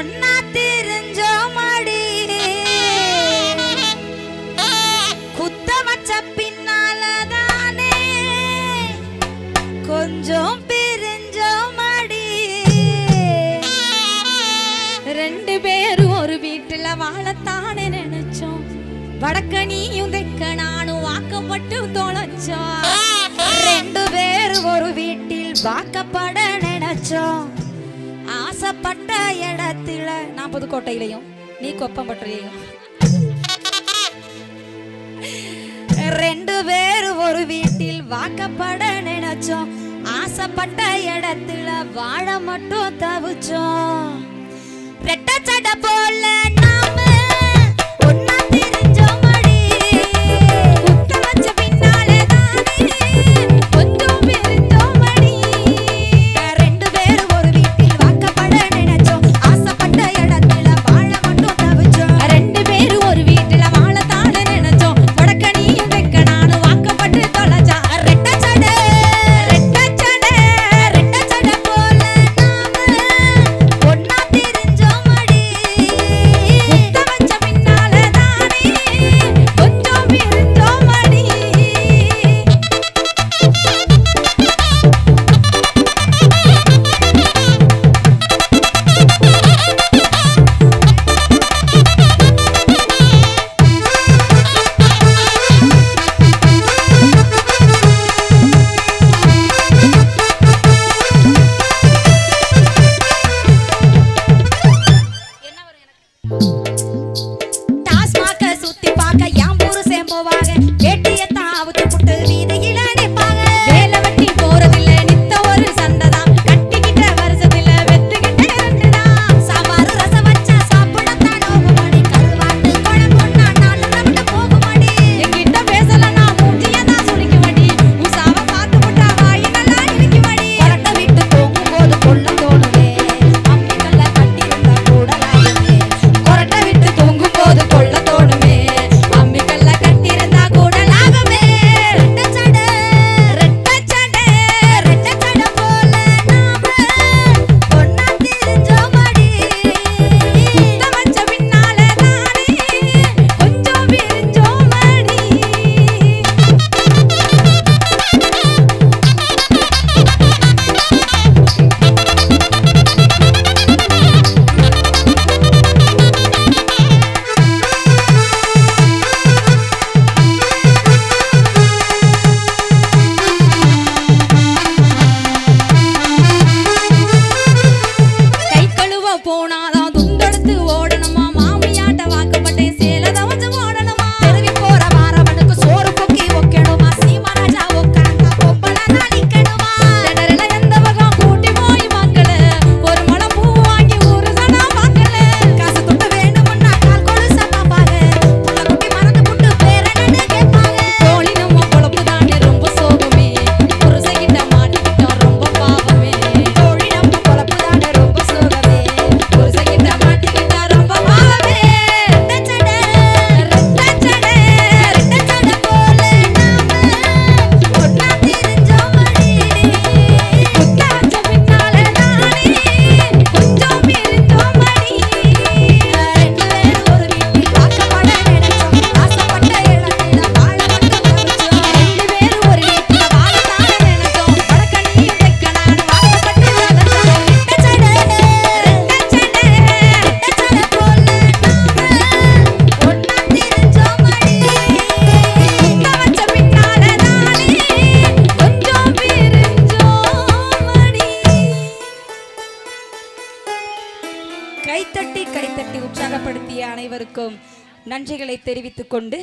ஒன்னா தெரிஞ்சோ மாடி குத்த வச்ச பின்னால கொஞ்சம் பிரிஞ்சோ மாடி ரெண்டு பேரும் ஒரு வீட்டுல வாழத்தானே நினைச்சோம். வடக்க நீயும் தெக்க நானும் வாக்கப்பட்டு தொலைச்சோம். ரெண்டு பேரும் ஒரு வீட்டில் வாக்கப்பட நினைச்சோம். ஆசைப்பட்ட இடத்துல நான் புதுக்கோட்டையிலையும் நீ கொப்பம்பட்டிலையும். ரெண்டு பேரும் ஒரு வீட்டில் வாக்கப்பட நினைச்சோம். ஆசைப்பட்ட இடத்துல வாழ மட்டும் தவிச்சோம். ரெட்ட சட போல கைத்தட்டி கைத்தட்டி உற்சாகப்படுத்திய அனைவருக்கும் நன்றிகளை தெரிவித்துக் கொண்டு